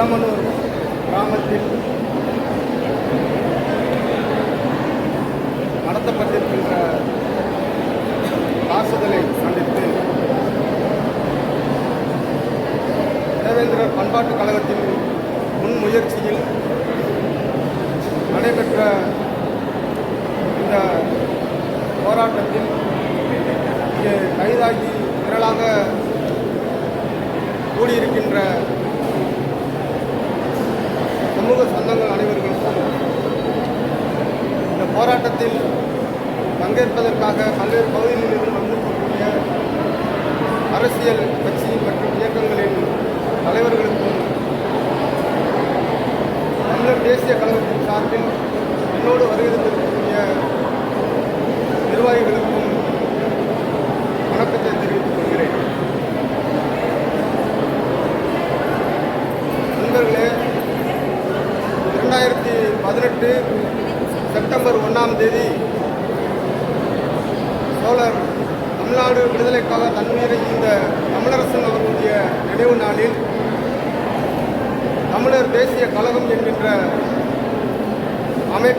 இளமனூர் கிராமத்தில் நடத்தப்பட்டிருக்கின்ற தாக்குதலை கண்டித்து தேவேந்திரர் பண்பாட்டுக் கழகத்தின் முன்முயற்சியில் நடைபெற்ற இந்த போராட்டத்தில் இங்கே கைதாகி திரளாக கூடியிருக்கின்ற சமூக சொந்தங்கள் அனைவருக்கும் இந்த போராட்டத்தில் பங்கேற்பதற்காக பல்வேறு பகுதிகளிலிருந்து வந்திருக்கக்கூடிய அரசியல் கட்சி மற்றும் இயக்கங்களின் தலைவர்களுக்கும் தமிழர் தேசிய கழகத்தின் சார்பில் என்னோடு வருகிறந்திருக்கக்கூடிய நிர்வாகிகளுக்கும்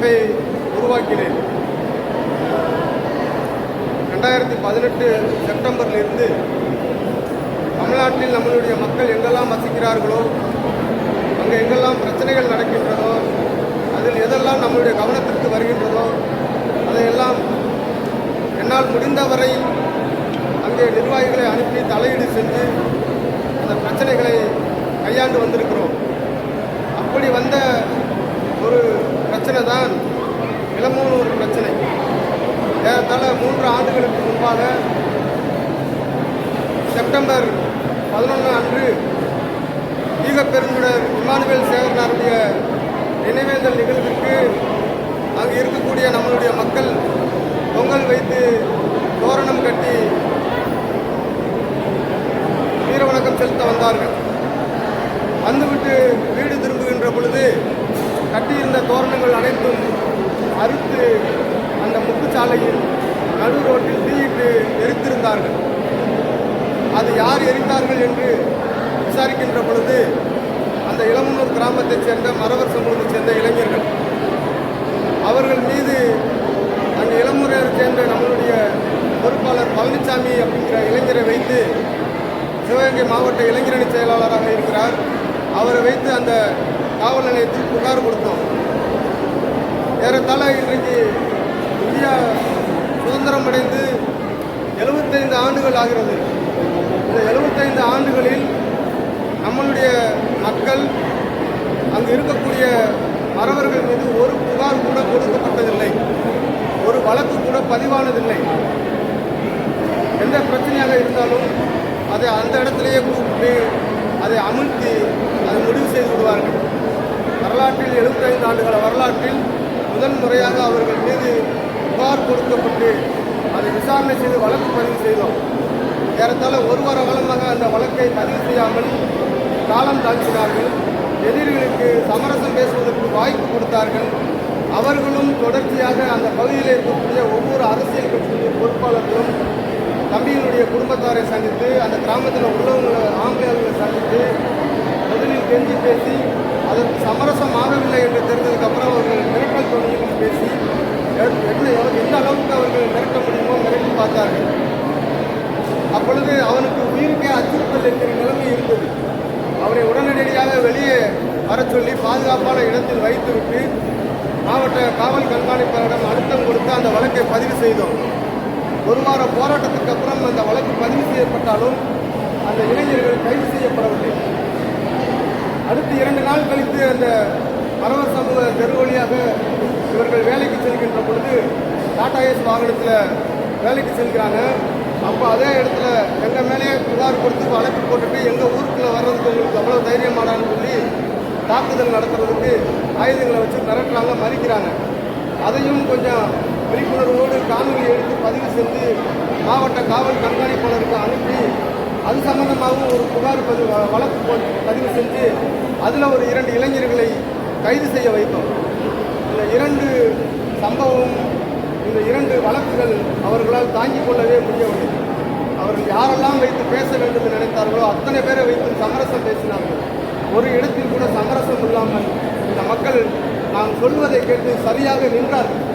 அமைப்பை உருவாக்கினேன். ரெண்டாயிரத்தி பதினெட்டு செப்டம்பரிலிருந்து தமிழ்நாட்டில் நம்மளுடைய மக்கள் எங்கெல்லாம் வசிக்கிறார்களோ அங்கே எங்கெல்லாம் பிரச்சனைகள் நடக்கின்றதோ அதில் எதெல்லாம் நம்மளுடைய கவனத்திற்கு வருகின்றதோ அதையெல்லாம் என்னால் முடிந்தவரை அங்கே நிர்வாகிகளை அனுப்பி தலையீடு செஞ்சு அந்த பிரச்சனைகளை கையாண்டு வந்திருக்கிறோம். அப்படி வந்த ஒரு பிரச்சனை தான் இளமூனூர் பிரச்சனை. ஏறத்தாழ மூன்று ஆண்டுகளுக்கு முன்பாக செப்டம்பர் பதினொன்று அன்று ஈகப்பெருங்குடர் இமானுவேல் சேகரனாருடைய நினைவேந்தல் நிகழ்விற்கு அங்கு இருக்கக்கூடிய நம்மளுடைய மக்கள் பொங்கல் வைத்து தோரணம் கட்டி வீர வணக்கம் செலுத்த வந்தார்கள். வந்துவிட்டு வீடு திரும்புகின்ற பொழுது கட்டியிருந்த தோரணங்கள் அனைத்தும் அறுத்து அந்த முக்குச்சாலையில் நடு ரோட்டில் தீயிட்டு எரித்திருந்தார்கள். அது யார் எரித்தார்கள் என்று விசாரிக்கின்ற பொழுது அந்த இளமனூர் கிராமத்தைச் சேர்ந்த மரவர் சமூகத்தைச் சேர்ந்த இளைஞர்கள். அவர்கள் மீது அந்த இளமுறையைச் சேர்ந்த நம்மளுடைய பொறுப்பாளர் பழனிசாமி அப்படிங்கிற இளைஞரை வைத்து சிவகங்கை மாவட்ட இளைஞரணி செயலாளராக இருக்கிறார். அவரை வைத்து அந்த காவல் நிலையத்தில் புகார் கொடுத்தோம். ஏறத்தாழ இன்றைக்கு இந்தியா சுதந்திரம் அடைந்து எழுபத்தைந்து ஆண்டுகள் ஆகிறது. இந்த எழுபத்தைந்து ஆண்டுகளில் நம்மளுடைய மக்கள் அங்கு இருக்கக்கூடிய மறவர்கள் மீது ஒரு புகார் கூட கொடுக்கப்பட்டதில்லை. ஒரு வழக்கு கூட பதிவானதில்லை. எந்த பிரச்சனையாக இருந்தாலும் அதை அந்த இடத்திலேயே கூப்பிட்டு அதை அமிழ்த்தி அதை முடிவு செய்து விடுவார்கள். வரலாற்றில் எழுபத்தைந்து ஆண்டுகள வரலாற்றில் முதன் முறையாக அவர்கள் மீது புகார் கொடுக்கப்பட்டு அதை விசாரணை செய்து வழக்கு பதிவு செய்தோம். ஏறத்தாழ ஒரு வார காலமாக அந்த வழக்கை பதிவு செய்யாமல் காலம் தாழ்த்தினார்கள். எதிரிகளுக்கு சமரசம் பேசுவதற்கு வாய்ப்பு கொடுத்தார்கள். அவர்களும் தொடர்ச்சியாக அந்த பகுதியில் இருக்கக்கூடிய ஒவ்வொரு அரசியல் கட்சியின் பொறுப்பாளர்களும் தம்பியினுடைய குடும்பத்தாரை சந்தித்து அந்த கிராமத்தில் உள்ளவங்களை ஆம்பளை சந்தித்து முதலில் கெஞ்சி பேசி அதற்கு சமரசம் ஆகவில்லை என்று தெரிந்ததுக்கப்புறம் அவர்கள் மிரட்டல் தொழிலில் பேசி எந்த அளவுக்கு அவர்கள் மிரட்ட முடியுமோ மிரட்டி பார்த்தார்கள். அப்பொழுது அவனுக்கு உயிருக்கே அச்சுறுத்தல் என்கிற நிலைமை இருந்தது. அவரை உடனடியாக வெளியே வர சொல்லி பாதுகாப்பான இடத்தில் வைத்துவிட்டு மாவட்ட காவல் கண்காணிப்பாளரிடம் அழுத்தம் கொடுத்து அந்த வழக்கை பதிவு செய்தோம். ஒரு வார போராட்டத்துக்கு அப்புறம் அந்த வழக்கு பதிவு செய்யப்பட்டாலும் அந்த இளைஞர்கள் கைது செய்யப்படவில்லை அடுத்து இரண்டு நாள் கழித்து அந்த பரவ சமூக தெரு வழியாக இவர்கள் வேலைக்கு செல்கின்ற பொழுது டாடா ஏஸ் வாகனத்தில் வேலைக்கு செல்கிறாங்க. அப்போ அதே இடத்துல எங்கள் மேலேயே புகார் கொடுத்து வழக்கு போட்டுட்டு எங்கள் ஊருக்குள்ளே வர்றதுக்கு உங்களுக்கு அவ்வளோ தைரியமானான்னு சொல்லி தாக்குதல் நடத்துறதுக்கு ஆயுதங்களை வச்சு மிரட்டுறாங்க மறிக்கிறாங்க. அதையும் கொஞ்சம் விழிப்புணர்வோடு காணொலி எடுத்து பதிவு செஞ்சு மாவட்ட காவல் கண்காணிப்பாளருக்கு அனுப்பி அது சம்பந்தமாகவும் ஒரு புகார் பதிவு வழக்கு போட்டு பதிவு செஞ்சு அதில் ஒரு இரண்டு இளைஞர்களை கைது செய்ய வைத்தோம். இந்த இரண்டு சம்பவம் இந்த இரண்டு வழக்குகள் அவர்களால் தாங்கிக் கொள்ளவே முடியவில்லை. அவர்கள் யாரெல்லாம் வைத்து பேச வேண்டும் என்று நினைத்தார்களோ அத்தனை பேரை வைத்து சமரசம் பேசினார்கள். ஒரு இடத்தில் கூட சமரசம் இல்லாமல் இந்த மக்கள் நாம் சொல்வதை கேட்டு சரியாக நின்றார்கள்.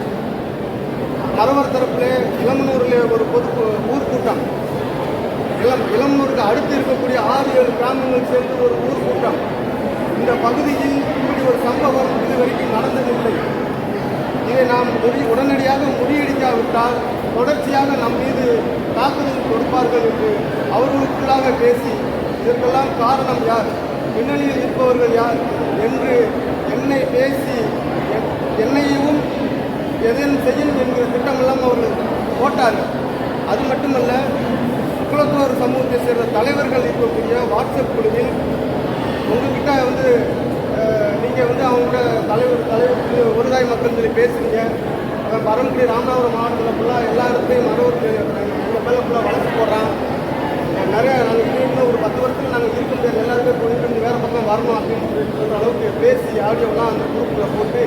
மரவர் தரப்பிலே இளமனூரிலே ஒரு பொது ஊர் கூட்டம் இளம் இளம்பூருக்கு அடுத்து இருக்கக்கூடிய ஆறு ஏழு கிராமங்கள் சேர்ந்து ஒரு ஊர் கூட்டம். இந்த பகுதியில் இப்படி ஒரு சம்பவம் இதுவரைக்கும் நடந்ததில்லை. இதை நாம் முடி உடனடியாக முறியடிக்காவிட்டால் தொடர்ச்சியாக நம் மீது தாக்குதல் கொடுப்பார்கள் என்று அவர்களுக்குள்ளாக பேசி இதற்கெல்லாம் காரணம் யார்? பின்னணியில் இருப்பவர்கள் யார் என்று என்னை பேசி என்- என்னையும் எதையும் செய்யும் என்கிற திட்டமெல்லாம் அவர்கள் போட்டார்கள். அது மட்டுமல்ல குளத்தூர் சமூகத்தை சேர்ந்த தலைவர்கள் இருக்கக்கூடிய வாட்ஸ்அப் குழுவில் உங்ககிட்ட வந்து நீங்கள் வந்து அவங்களோட தலைவர் தலைவருக்கு ஒருதாய் மக்கள் சொல்லி பேசுறீங்க பரமக்குடி ராமநாதபுரம் மாவட்டத்தில் ஃபுல்லாக எல்லா இடத்துலையும் மரவருக்கு உங்கள் மேலே ஃபுல்லாக வழக்கு போடுறான். நிறையா நிறைய நாங்கள் இன்னும் ஒரு பத்து வருஷத்தில் நாங்கள் இருக்க முடியாது எல்லாருமே போயிட்டு வேறு பக்கம் வரணும் அப்படின்னு சொல்லி சொல்கிற அளவுக்கு பேசி ஆடியோலாம் அந்த குரூப்பில் போட்டு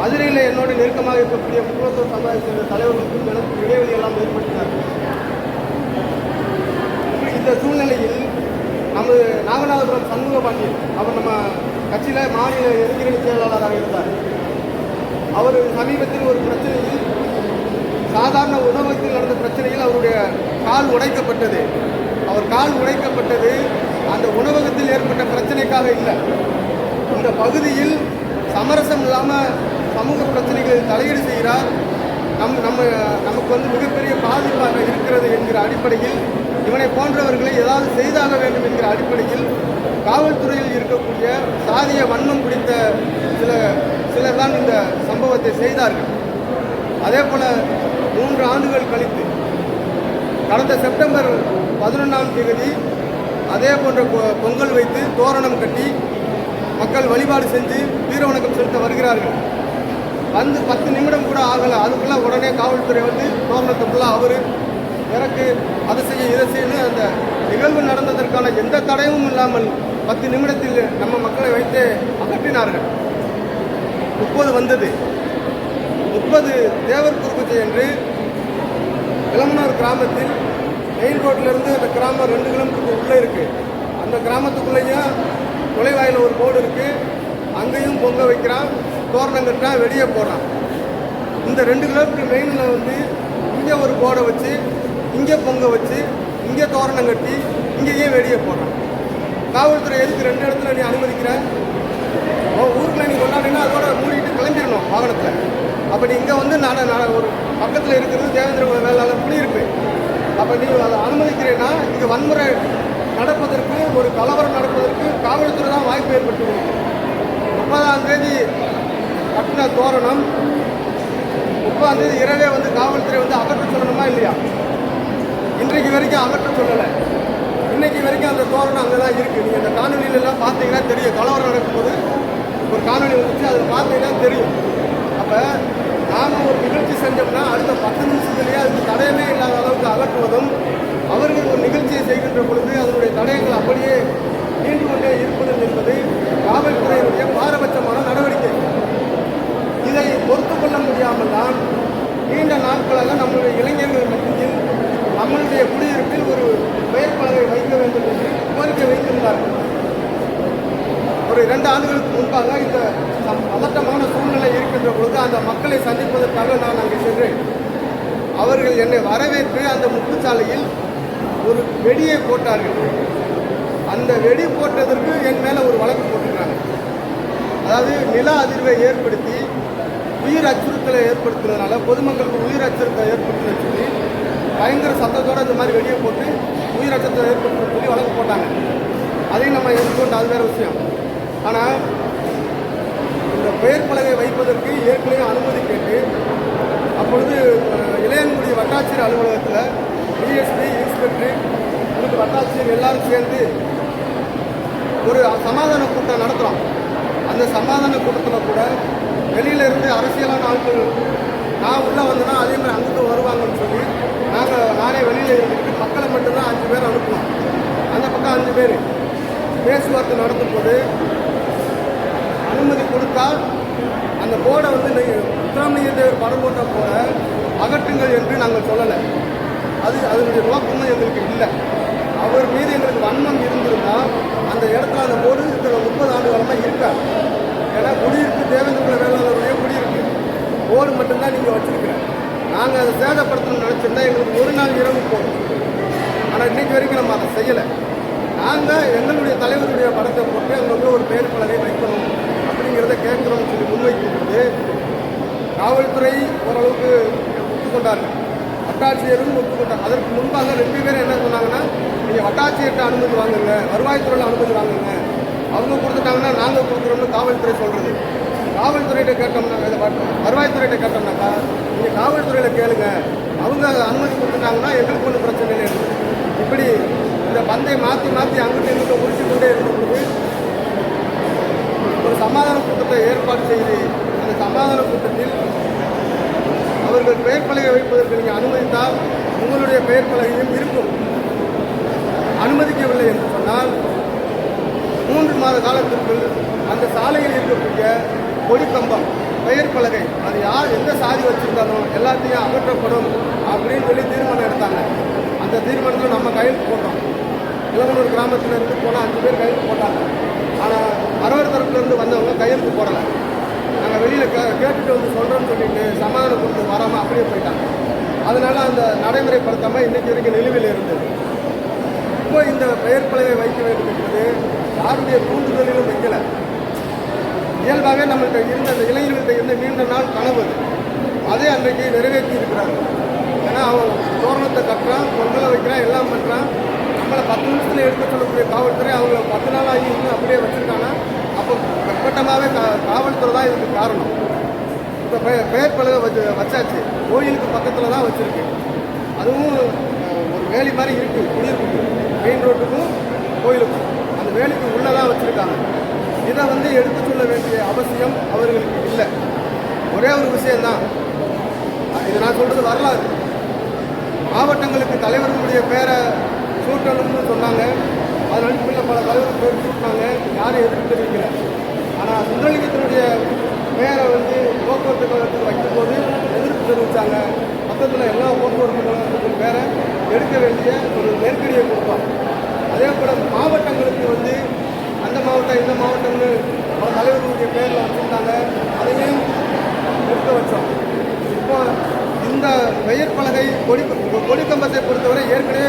மதுரையில் என்னோட நெருக்கமாக இருக்கக்கூடிய முக்கியத்துவ சமுதாயத்தின் தலைவர்களுக்கும் எனக்கு இடைவெளியெல்லாம் ஏற்படுத்தினார்கள். இந்த சூழ்நிலையில் நமது நாகநாதபுரம் சண்முக பாண்டியன் அவர் நம்ம கட்சியில் மாநில இளைஞரணி செயலாளராக இருந்தார். அவர் சமீபத்தில் ஒரு பிரச்சனையில் சாதாரண உணவகத்தில் நடந்த பிரச்சனையில் அவருடைய கால் உடைக்கப்பட்டது. அவர் கால் உடைக்கப்பட்டது அந்த உணவகத்தில் ஏற்பட்ட பிரச்சனைக்காக இல்லை. இந்த பகுதியில் சமரசம் இல்லாமல் சமூக பிரச்சனைகளில் தலையீடு செய்கிறார். நம் நம்ம நமக்கு வந்து மிகப்பெரிய பாதிப்பாக இருக்கிறது என்கிற அடிப்படையில் இவனை போன்றவர்களை ஏதாவது செய்தாக வேண்டும் என்கிற அடிப்படையில் காவல்துறையில் இருக்கக்கூடிய சாதிய வன்மம் பிடித்த சில சிலர் தான் இந்த சம்பவத்தை செய்தார்கள். அதே போல மூன்று ஆண்டுகள் கழித்து கடந்த செப்டம்பர் பதினொன்றாம் தேதி அதே போன்ற பொ- பொங்கல் வைத்து தோரணம் கட்டி மக்கள் வழிபாடு செஞ்சு வீர வணக்கம் செலுத்த வருகிறார்கள். வந்து பத்து நிமிடம் கூட ஆகலை. அதுக்குள்ள உடனே காவல்துறை வந்து தோரணத்தை ஃபுல்லாக அவர் எனக்கு அதை செய்ய இதை செய்யணும். அந்த நிகழ்வு நடந்ததற்கான எந்த தடையும் இல்லாமல் பத்து நிமிடத்தில் நம்ம மக்களை வைத்து அகற்றினார்கள். முப்பது வந்தது. முப்பது தேவர் குறுக்குச்சை என்று இளமனார் கிராமத்தில் மெயின் ரோட்லேருந்து அந்த கிராமம் ரெண்டு கிலோமீட்டருக்கு உள்ளே இருக்குது அந்த கிராமத்துக்குள்ளேயும் நுழைவாயில் ஒரு போர்டு இருக்குது அங்கேயும் பொங்க வைக்கிறான் தோரணம் கட்டுறான் வெளியே போகிறான் இந்த ரெண்டு கிலோமீட்டர் மெயினில் வந்து இங்கே ஒரு போர்டை வச்சு இங்கே பொங்க வச்சு இங்கே தோரணம் கட்டி இங்கேயே வெளியே போடுறான் காவல்துறை எதுக்கு ரெண்டு இடத்துல நீ அனுமதிக்கிற? உன் ஊருக்குள்ள நீ கொண்டாடினா அதோட மூடிட்டு கிளம்பிடணும் வாகனத்தில். அப்போ நீ இங்கே வந்து நான் நான் ஒரு பக்கத்தில் இருக்கிறது தேவேந்திர வேளாளர் குடியிருப்பு அப்போ நீ அதை அனுமதிக்கிறேன்னா இங்கே வன்முறை நடப்பதற்கு ஒரு கலவரம் நடப்பதற்கு காவல்துறை தான் வாய்ப்பு ஏற்பட்டு முப்பதாம் தேதி கட்டின தோரணம் முப்பதாம் தேதி இரவே வந்து காவல்துறை வந்து அகற்ற சொல்லணுமா இல்லையா? இன்றைக்கு வரைக்கும் அகற்ற சொல்லலை. இன்றைக்கு வரைக்கும் அந்த தோரணம் அங்கே தான் இருக்குது நீங்கள் அந்த காணொலியிலலாம் பார்த்தீங்கன்னா தெரியும். கலவரம் நடக்கும்போது ஒரு காணொலி வந்துச்சு அதில் பார்த்தீங்கன்னா தெரியும். அப்போ நாம் ஒரு நிகழ்ச்சி செஞ்சோம்னா அடுத்த பத்து நிமிஷத்துலேயே அதுக்கு தடையமே இல்லாத அளவுக்கு அகற்றுவதும் அவர்கள் ஒரு நிகழ்ச்சியை செய்கின்ற பொழுது அதனுடைய தடயங்கள் அப்படியே நீண்டு கொண்டே இருப்பதும் என்பது காவல்துறையினுடைய பாரபட்சமான நடவடிக்கை இதை பொறுத்து கொள்ள முடியாமல் தான் நீண்ட நாட்களாக நம்முடைய இளைஞர்கள் மத்தியில் நம்மளுடைய குடியிருப்பில் ஒரு பெயர் பலகை வைக்க வேண்டும் என்று கோரிக்கை வைத்திருந்தார்கள் ஒரு இரண்டு ஆண்டுகளுக்கு முன்பாக இந்த சம்- பதட்டமான சூழ்நிலை இருக்கின்ற பொழுது அந்த மக்களை சந்திப்பதற்காக நான் அங்கே சென்றேன் அவர்கள் என்னை வரவேற்று அந்த முத்துச்சாலையில் ஒரு வெடியை போட்டார்கள் அந்த வெடி என் மேலே ஒரு வழக்கு போட்டிருக்காங்க. அதாவது நில அதிர்வை ஏற்படுத்தி உயிர் அச்சுறுத்தலை ஏற்படுத்துறதுனால பொதுமக்களுக்கு உயிர் அச்சுறுத்தலை ஏற்படுத்துறதை சொல்லி பயங்கர சத்தத்தோடு இந்த மாதிரி வெளியே போட்டு உயிர் அச்சத்தை ஏற்படுத்துறது சொல்லி வழக்கு போட்டாங்க. அதையும் நம்ம எதிர்கொண்டு அது வேற விஷயம். ஆனால் இந்த பெயர் பலகை வைப்பதற்கு ஏற்கனவே அனுமதி கேட்டு அப்பொழுது இளையன்குடி வட்டாட்சியர் அலுவலகத்தில் டிஎஸ்பி இன்ஸ்பெக்டர் இன்னைக்கு வட்டாட்சியர் எல்லாரும் சேர்ந்து ஒரு சமாதான கூட்டம் நடத்துகிறோம் அந்த சமாதான கூட்டத்தில் கூட வெளியில இருந்து அரசியலான ஆட்கள் நான் உள்ளே வந்தேன்னா அதே மாதிரி அங்கிட்டு வருவாங்கன்னு சொல்லி நாங்கள் நானே வெளியில் இருந்துட்டு மக்களை மட்டும்தான் அஞ்சு பேர் அனுப்பணும் அந்த பக்கம் அஞ்சு பேர். பேச்சுவார்த்தை நடத்தும் போது அனுமதி கொடுத்தால் அந்த போர்டை வந்து நீங்கள் படம் போட்ட போல அகற்றுங்கள் என்று நாங்கள் சொல்லலை. அது அதனுடைய நோக்கமும் எங்களுக்கு இல்லை. அவர் மீது எங்களுக்கு வன்மம் இருந்திருந்தால் அந்த இடத்துல அந்த போர்டு இதில் முப்பது ஆண்டு காலமாக இருக்காது. ஏன்னா குடியிருப்பு தேவேந்திர வேளாளருடைய குடியிருப்பு. போர் மட்டும்தான் நீங்கள் வச்சுருக்கிறேன். நாங்கள் அதை சேதப்படுத்தணும்னு நினச்சிருந்தா எங்களுக்கு ஒரு நாள் இரவு போகும் ஆனால் இன்னைக்கு வரைக்கும் நம்ம அதை செய்யலை. நாங்கள் எங்களுடைய தலைவருடைய படத்தை போட்டு அங்கே வந்து ஒரு பேர் பலனை வைக்கணும் அப்படிங்கிறத கேட்குறோம்னு சொல்லி முன்வைக்கும்போது காவல்துறை ஓரளவுக்கு ஒத்துக்கொண்டார்கள் வட்டாட்சியரும் ஒத்துக்கொண்டார் அதற்கு முன்பாக ரெண்டு பேரும் என்ன சொன்னாங்கன்னா நீங்கள் வட்டாட்சியர்கிட்ட அனுமதி வாங்குங்க வருவாய்த்துறையில் அனுமதி வாங்குங்க. அவங்க கொடுத்துட்டாங்கன்னா நாங்கள் கொடுக்குறோம்னு காவல்துறை சொல்கிறது காவல்துறையிட்ட கேட்டோம்னா இதை வருவாய்த்துறையிட்ட கேட்டோம்னாக்கா நீங்கள் காவல்துறையில் கேளுங்க. அவங்க அனுமதி கொடுத்துட்டாங்கன்னா எங்களுக்கு ஒன்றும் பிரச்சனை இல்லை இப்படி இந்த பந்தை மாற்றி மாற்றி அங்கிட்டு இங்கிட்ட முடிச்சு கொண்டே இருக்கும்போது ஒரு சமாதான கூட்டத்தை ஏற்பாடு செய்து அந்த சமாதான கூட்டத்தில் அவர்கள் பெயர் பலகை வைப்பதற்கு நீங்கள் அனுமதித்தால் உங்களுடைய பெயர் பலகையும் இருக்கும். அனுமதிக்கவில்லை என்று சொன்னால் மூன்று மாத காலத்திற்குள் அந்த சாலையில் இருக்கக்கூடிய கொடிக்கம்பம் பெயர் பலகை அது யார் எந்த சாதி வச்சிருந்தாலும் எல்லாத்தையும் அகற்றப்படும் அப்படின்னு சொல்லி தீர்மானம் எடுத்தாங்க. அந்த தீர்மானத்தில் நம்ம கையெழுத்து போட்டோம். இளவனூர் கிராமத்தில் இருந்து போனால் அஞ்சு பேர் கையெழுத்து போட்டாங்க. ஆனால் மரவர் தரப்புலேருந்து வந்தவங்க கையெழுத்து போடலை. நாங்கள் வெளியில் கே கேட்டுட்டு வந்து சொல்கிறோம்னு சொல்லிட்டு சமாதானம் கொடுத்து வராமல் அப்படியே போயிட்டாங்க. அதனால் அந்த நடைமுறைப்படுத்தாமல் இன்றைக்கி வரைக்கும் நிலுவையில் இருந்தது. இப்போ இந்த பெயர் பலகை வைக்க வேண்டும் என்பது யாருடைய தூண்டுதலிலும் வைக்கலை. இயல்பாகவே நம்மள்கிட்ட இருந்த அந்த இளைஞர்கள்ட்ட இருந்த நீண்ட நாள் கனவு அது. அதை அன்றைக்கு நிறைவேற்றி இருக்கிறாங்க ஏன்னா அவன் தோரணத்தை கட்டுறான் பொங்கலை வைக்கிறான் எல்லாம் பண்ணுறான் நம்மளை பத்து நிமிஷத்தில் எடுக்க சொல்லக்கூடிய காவல்துறை அவங்கள பத்து நாள் ஆகி இன்னும் அப்படியே வச்சுருக்காங்கன்னா அப்போ வெப்பட்டமாகவே கா காவல்துறை தான் இதுக்கு காரணம். இப்போ பெ பெயர் பலகை வச்சு வச்சாச்சு. கோயிலுக்கு பக்கத்தில் தான் வச்சுருக்கு. அதுவும் ஒரு வேலி மாதிரி இருக்குது குடியிருப்புக்கு மெயின் ரோட்டுக்கும் கோயிலுக்கும் அந்த வேலைக்கு உள்ளே தான் வச்சுருக்காங்க. இதை வந்து எடுத்து சொல்ல வேண்டிய அவசியம் அவர்களுக்கு இல்லை. ஒரே ஒரு விஷயம்தான். இது நான் சொல்கிறது வரலாறு. மாவட்டங்களுக்கு தலைவர்களுடைய பேரை சூட்டணும்னு சொன்னாங்க. அதன் அடிப்படையில் பல தலைவர்கள் பேர் சூட்டினாங்க. யாரும் எதிர்ப்பு தெரிவிக்கல ஆனால் சுந்தரலிங்கத்தினுடைய பேரை வந்து போக்குவரத்து கழகத்துக்கு வைக்கும்போது எதிர்ப்பு தெரிவித்தாங்க மொத்தத்தில் எல்லா போக்குவரத்து கழகத்துக்கும் பேரை எடுக்க வேண்டிய ஒரு நெருக்கடியை கொடுப்பாங்க அதே போல் மாவட்டங்களுக்கு வந்து அந்த மாவட்டம் இந்த மாவட்டம்னு பல தலைவர்களுடைய பேரில் வச்சுருந்தாங்க. அதையும் நிறுத்த வச்சோம். இப்போ இந்த பெயர் பலகை கொடி கொடிக்கம்பத்தை பொறுத்தவரை ஏற்கனவே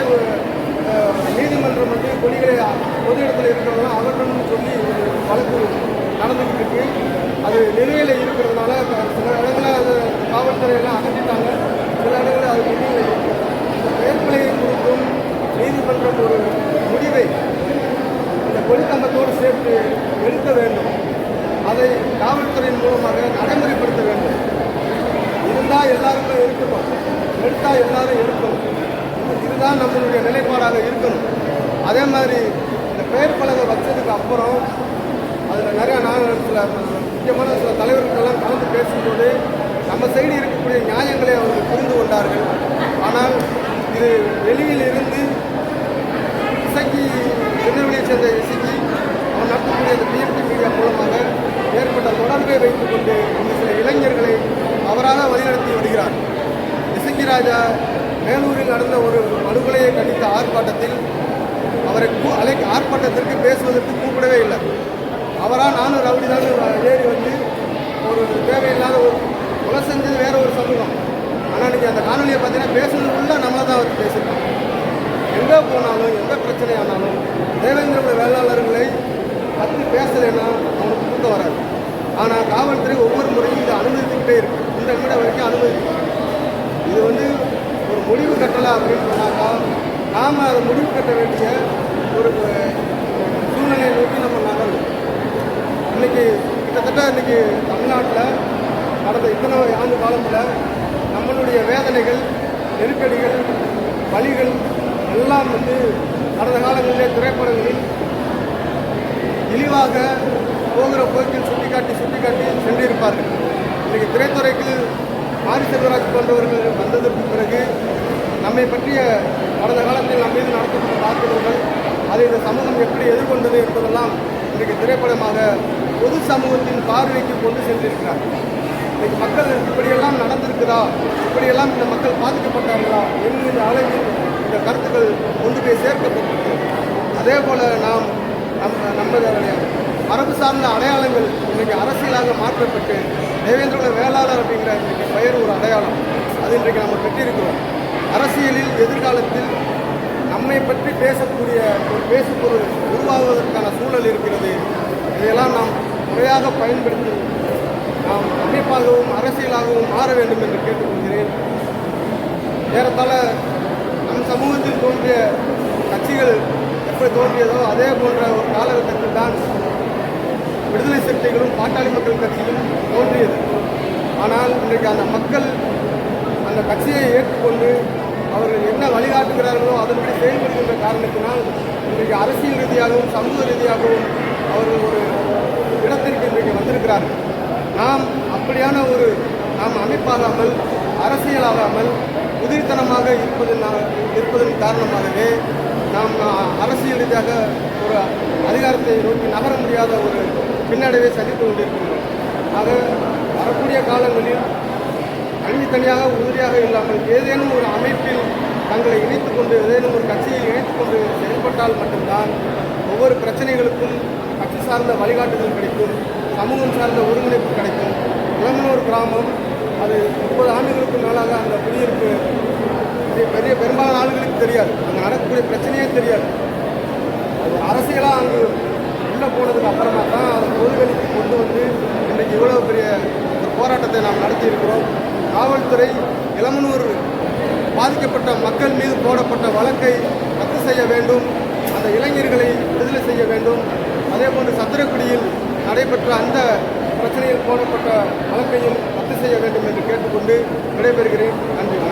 நீதிமன்றம் வந்து கொடிகளை பொது இடத்துல இருக்கிறவங்க அகற்றணும்னு சொல்லி ஒரு வழக்கு நடந்துக்கிட்டு இருக்கு. அது நிலுவையில் இருக்கிறதுனால சில இடங்களில் அது காவல்துறையெல்லாம் அகற்றிட்டாங்க. சில இடங்களில் அது நிலுவையில் இருக்கிறது தண்டனையை கொடுக்கும் நீதிமன்றம் ஒரு முடிவை இந்த கொடிக்கம்பத்தோடு சேர்த்து எடுக்க வேண்டும். அதை காவல்துறையின் மூலமாக நடைமுறைப்படுத்த வேண்டும். இருந்தால் எல்லாருக்கும் இருக்கணும் எடுத்தால் எல்லாரும் இருக்கணும். இதுதான் நம்மளுடைய நிலைப்பாடாக இருக்கணும். அதே மாதிரி இந்த பெயர் பலகை வச்சதுக்கு அப்புறம் அதில் நிறையா நான் சில முக்கியமான சில தலைவர்களெல்லாம் கலந்து பேசும்போது நம்ம சைடு இருக்கக்கூடிய நியாயங்களை அவர்கள் புரிந்து கொண்டார்கள். ஆனால் இது வெளியில் இருந்து இசைக்கு திருநெல்வேலியை சேர்ந்த இசைக்கு அவன் நடத்தக்கூடிய இந்த பிஎம்டி மீடியா மூலமாக ஏற்பட்ட தொடர்பை வைத்துக் கொண்டு இந்த சில இளைஞர்களை அவராக வழிநடத்தி வருகிறார். இசைக்கு ராஜா மேலூரில் நடந்த ஒரு படுகொலையை கண்டித்த ஆர்ப்பாட்டத்தில் அவரை கூ அழை ஆர்ப்பாட்டத்திற்கு பேசுவதற்கு கூப்பிடவே இல்லை. அவராக நானும் ரவுடி தான் ஏறி வந்து ஒரு தேவையில்லாத ஒரு கொலை செஞ்சது வேற ஒரு சமூகம் ஆனால் நீங்கள் அந்த காணொலியை பார்த்தீங்கன்னா பேசுனதுக்குள்ள நம்மளை தான் அவர் பேசியிருக்காங்க எங்கே போனாலும் எந்த பிரச்சனையானாலும் தேவேந்திர வேளாளர்களை பற்றி பேசலைன்னா அவனுக்கு தூக்கம் வராது ஆனால் காவல்துறை ஒவ்வொரு முறையும் இதை அனுமதித்துக்கிட்டே இருக்கு இந்த நிமிடம் வரைக்கும் அனுமதி இது வந்து ஒரு முடிவு கட்டலை அப்படின்னு சொன்னாக்கா நாம் அதை முடிவு கட்ட வேண்டிய ஒரு அஹ், சூழ்நிலையை நோக்கி நம்ம நகரும் இன்னைக்கு கிட்டத்தட்ட இன்னைக்கு தமிழ்நாட்டில் ஆண்டு காலத்தில் நம்மளுடைய வேதனைகள் நெருக்கடிகள் வழிகள் எல்லாம் வந்து கடந்த காலங்களிலே திரைப்படங்களில் இழிவாக போகிற போக்கில் சுட்டிக்காட்டி சுட்டிக்காட்டி சென்றிருப்பார்கள். இன்றைக்கு திரைத்துறைக்கு மாரி செல்வராஜ் போன்றவர்கள் வந்ததற்கு பிறகு நம்மை பற்றிய கடந்த காலத்தில் நம்ம மீது நடத்தப்பட்ட தாக்குதல்கள் அதை இந்த சமூகம் எப்படி எதிர்கொண்டது என்பதெல்லாம் இன்றைக்கு திரைப்படமாக பொது சமூகத்தின் பார்வைக்கு கொண்டு சென்றிருக்கிறார் இன்னைக்கு மக்கள் இப்படியெல்லாம் நடந்திருக்குதா? இப்படியெல்லாம் இந்த மக்கள் பாதிக்கப்பட்டார்களா? என்கிற அளவில் இந்த கருத்துக்கள் கொண்டு போய் சேர்க்கப்பட்டிருக்கு. அதே போல நாம் நம்ம நம்மளுடைய மரபு சார்ந்த அடையாளங்கள் இன்றைக்கு அரசியலாக மாற்றப்பட்டு தேவேந்திரோட வேளாளர் அப்படிங்கிற இன்றைக்கு பெயர் ஒரு அடையாளம். அது இன்றைக்கு நம்ம பெற்றிருக்கிறோம். அரசியலில் எதிர்காலத்தில் நம்மை பற்றி பேசக்கூடிய ஒரு பேசுபொருள் உருவாகுவதற்கான சூழல் இருக்கிறது. இதையெல்லாம் நாம் முறையாக பயன்படுத்தி நாம் அமைப்பாகவும் அரசியலாகவும் மாற வேண்டும் என்று கேட்டுக்கொள்கிறேன். ஏறத்தாழ நம் சமூகத்தில் தோன்றிய கட்சிகள் எப்படி தோன்றியதோ அதே போன்ற ஒரு காலகட்டத்தில் தான் விடுதலை சிறுத்தைகளும் பாட்டாளி மக்கள் கட்சியும் தோன்றியது. ஆனால் இன்றைக்கு அந்த மக்கள் அந்த கட்சியை ஏற்றுக்கொண்டு அவர்கள் என்ன வழிகாட்டுகிறார்களோ அதன்படி செயல்படுகின்ற காரணத்தினால் இன்றைக்கு அரசியல் ரீதியாகவும் சமூக ரீதியாகவும் அவர்கள் ஒரு இடத்திற்கு இன்றைக்கு வந்திருக்கிறார்கள். நாம் அப்படியான ஒரு நாம் அமைப்பாகாமல் அரசியலாகாமல் உதிரித்தனமாக இருப்பதன் இருப்பதன் காரணமாகவே நாம் அரசியல் ரீதியாக ஒரு அதிகாரத்தை நோக்கி நகர முடியாத ஒரு பின்னடைவை சந்தித்து கொண்டிருக்கின்றோம். ஆக வரக்கூடிய காலங்களில் தனித்தனியாக உறுதியாக இல்லாமல் ஏதேனும் ஒரு அமைப்பில் தங்களை இணைத்துக்கொண்டு ஏதேனும் ஒரு கட்சியை இணைத்துக்கொண்டு செயல்பட்டால் மட்டும்தான் ஒவ்வொரு பிரச்சனைகளுக்கும் சார்ந்த வழிகாட்டுதல் கிடைக்கும் சமூகம் சார்ந்த ஒருங்கிணைப்பு கிடைக்கும். இளமனூர் கிராமம் அது முப்பது ஆண்டுகளுக்கு மேலாக அந்த குடியிருப்பு பெரிய பெரும்பாலான ஆளுகளுக்கு தெரியாது. அங்கே நடக்கக்கூடிய பிரச்சனையே தெரியாது. அது அரசியலாக அங்கு உள்ளே போனதுக்கு அப்புறமா தான் அதை பொதுவெளிக்கு கொண்டு வந்து இன்றைக்கு இவ்வளோ பெரிய ஒரு போராட்டத்தை நாம் நடத்தியிருக்கிறோம். காவல்துறை இளமனூர் பாதிக்கப்பட்ட மக்கள் மீது போடப்பட்ட வழக்கை ரத்து செய்ய வேண்டும். அந்த இளைஞர்களை விடுதலை செய்ய வேண்டும். அதே போன்று சத்திரக்குடியில் நடைபெற்ற அந்த பிரச்சனையில் போடப்பட்ட வழக்கையும் ரத்து செய்ய வேண்டும் என்று கேட்டுக்கொண்டு விடைபெறுகிறேன். நன்றி.